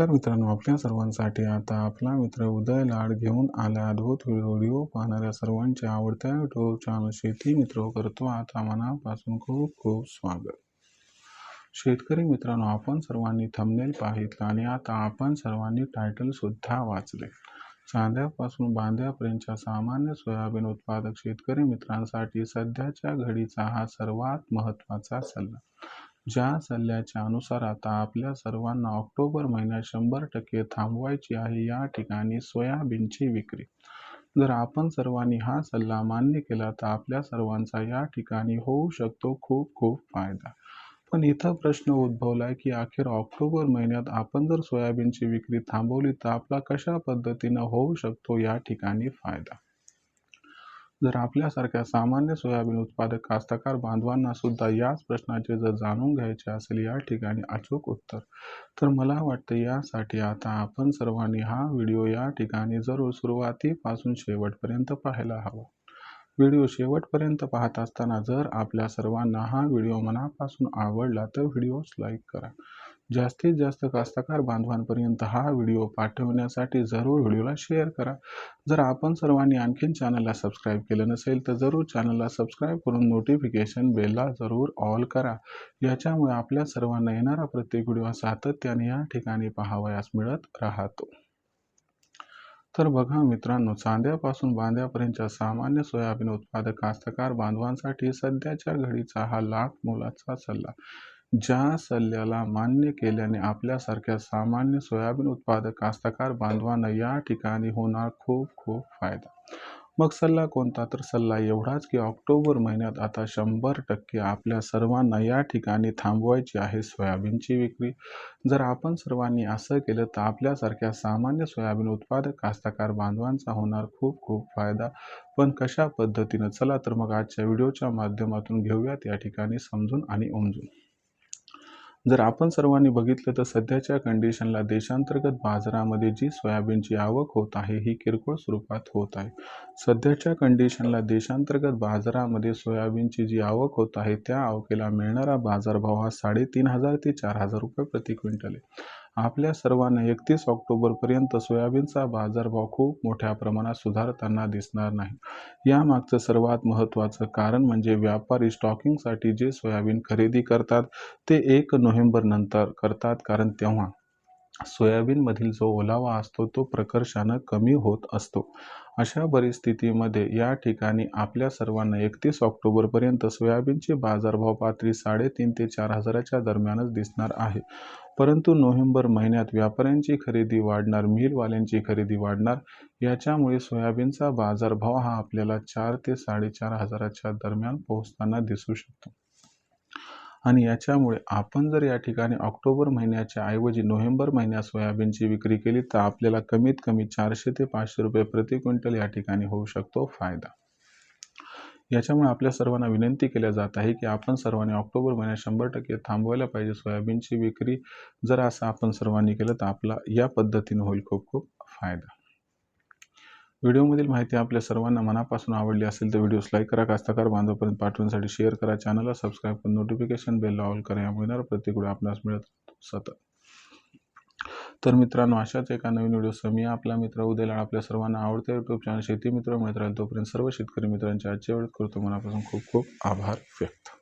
नमस्कार मित्रांनो आपल्या सर्वांसाठी आता आपला मित्र उदय लाड घेऊन आला अद्भुत व्हिडिओ पाहणाऱ्या सर्वांच्या आवडत्या युट्यूब चॅनल शेती मित्र करतो. आता मनापासून खूप खूप स्वागत. शेतकरी मित्रांनो आपण सर्वांनी थंबनेल पाहितलं आणि आता आपण सर्वांनी टायटल सुद्धा वाचले. चांद्यापासून बांध्यापर्यंतच्या सामान्य सोयाबीन उत्पादक शेतकरी मित्रांसाठी सध्याच्या घडीचा हा सर्वात महत्त्वाचा सल्ला. ज्या सल्ल्याच्या अनुसार आता आपल्या सर्वांना ऑक्टोबर महिन्यात शंभर टक्के थांबवायची आहे या ठिकाणी सोयाबीनची विक्री. जर आपण सर्वांनी हा सल्ला मान्य केला तर आपल्या सर्वांचा या ठिकाणी होऊ शकतो खूप खूप फायदा. पण इथं प्रश्न उद्भवला की अखेर ऑक्टोबर महिन्यात आपण जर सोयाबीनची विक्री थांबवली तर आपला कशा पद्धतीनं होऊ शकतो या ठिकाणी फायदा? जर आपल्यासारख्या सामान्य सोयाबीन उत्पादक कास्तकार बांधवांना सुद्धा याच प्रश्नाचे जर जाणून घ्यायचे असेल या ठिकाणी अचूक उत्तर तर मला वाटतं यासाठी आता आपण सर्वांनी हा व्हिडिओ या ठिकाणी जरूर सुरुवातीपासून शेवटपर्यंत पाहायला हवा. व्हिडिओ शेवटपर्यंत पाहत असताना जर आपल्या सर्वांना हा व्हिडिओ मनापासून आवडला तर व्हिडिओज लाईक करा. जास्तीत जास्त कास्तकार बांधवांपर्यंत हा व्हिडिओ पाठवण्यासाठी जरूर व्हिडिओला शेअर करा. जर आपण सर्वांनी आणखीन चॅनलला सबस्क्राईब केलं नसेल तर जरूर चॅनलला सबस्क्राईब करून नोटिफिकेशन बेलला जरूर ऑल करा. याच्यामुळे आपल्या सर्वांना येणारा प्रत्येक व्हिडिओ सातत्याने या ठिकाणी पाहावयास मिळत राहतो. तर बघा मित्रांनो चांद्यापासून बांध्यापर्यंतच्या सामान्य सोयाबीन उत्पादक कास्तकार बांधवांसाठी सध्याच्या घडीचा हा लाख मोलाचा सल्ला. ज्या सल्ल्याला मान्य केल्याने आपल्यासारख्या सामान्य सोयाबीन उत्पादक कास्तकार बांधवांना या ठिकाणी होणार खूप खूप फायदा. मग सल्ला कोणता? तर सल्ला एवढाच की ऑक्टोबर महिन्यात आता शंभर टक्के आपल्या सर्वांना या ठिकाणी थांबवायची आहे सोयाबीनची विक्री. जर आपण सर्वांनी असं केलं तर आपल्यासारख्या सामान्य सोयाबीन उत्पादक कास्तकार बांधवांचा होणार खूप खूप फायदा. पण कशा पद्धतीनं? चला तर मग आजच्या व्हिडिओच्या माध्यमातून घेऊयात या ठिकाणी समजून आणि उमजून. जर आपण सर्वांनी बघितलं तर सध्याच्या कंडिशनला देशांतर्गत बाजारामध्ये जी सोयाबीनची आवक होत आहे ही किरकोळ स्वरूपात होत आहे. सध्याच्या कंडिशनला देशांतर्गत बाजारामध्ये सोयाबीनची जी आवक होत आहे त्या आवकेला मिळणारा बाजारभाव हा साडेतीन हजार ते चार हजार रुपये प्रति क्विंटल आहे. आपल्या सर्वांना एकतीस ऑक्टोबरपर्यंत सोयाबीनचा बाजारभाव खूप मोठ्या प्रमाणात सुधारताना दिसणार नाही. यामागचं सर्वात महत्त्वाचं कारण म्हणजे व्यापारी स्टॉकिंगसाठी जे सोयाबीन खरेदी करतात ते एक नोव्हेंबर नंतर करतात कारण तेव्हा सोयाबीनमधील जो ओलावा असतो तो प्रकर्षानं कमी होत असतो. अशा परिस्थितीमध्ये या ठिकाणी आपल्या सर्वांना एकतीस ऑक्टोबरपर्यंत सोयाबीनची बाजारभाव पातळी साडेतीन ते चार हजाराच्या दरम्यानच दिसणार आहे. परंतु नोव्हेंबर महिन्यात व्यापाऱ्यांची खरेदी वाढणार मिलवाल्यांची खरेदी वाढणार याच्यामुळे सोयाबीनचा बाजारभाव हा आपल्याला चार ते साडेचार हजाराच्या दरम्यान पोहोचताना दिसू शकतो. आणि याच्यामुळे आपण जर या ठिकाणी ऑक्टोबर महिन्याच्या ऐवजी नोव्हेंबर महिन्यात सोयाबीनची विक्री केली तर आपल्याला कमीत कमी चारशे ते पाचशे रुपये प्रति क्विंटल या ठिकाणी होऊ शकतो फायदा. याच्यामुळे आपल्या सर्वांना विनंती केल्या जात आहे की आपण सर्वांनी ऑक्टोबर महिन्यात शंभर टक्के थांबवायला पाहिजे सोयाबीनची विक्री. जर असं आपण सर्वांनी केलं तर आपला या पद्धतीने होईल खूप खूप फायदा. व्हिडिओमधील माहिती आपल्या सर्वांना मनापासून आवडली असेल तर व्हिडिओस लाईक करा कास्तकार बांधवपर्यंत पाठवण्यासाठी शेअर करा चॅनलला सबस्क्राईब करून नोटिफिकेशन बेल ऑल करा यामुळे प्रत्येक व्हिडिओ आपणास मिळत सतत तर मित्रांनो अशाच एका नवीन व्हिडिओ मी आपला मित्र उद्याला आपल्या सर्वांना आवडते यूट्यूब चॅनल शेती मित्र मिळत राहील तोपर्यंत सर्व शेतकरी मित्रांच्या आजच्या वेळेत करतो मनापासून खूप खूप आभार व्यक्त.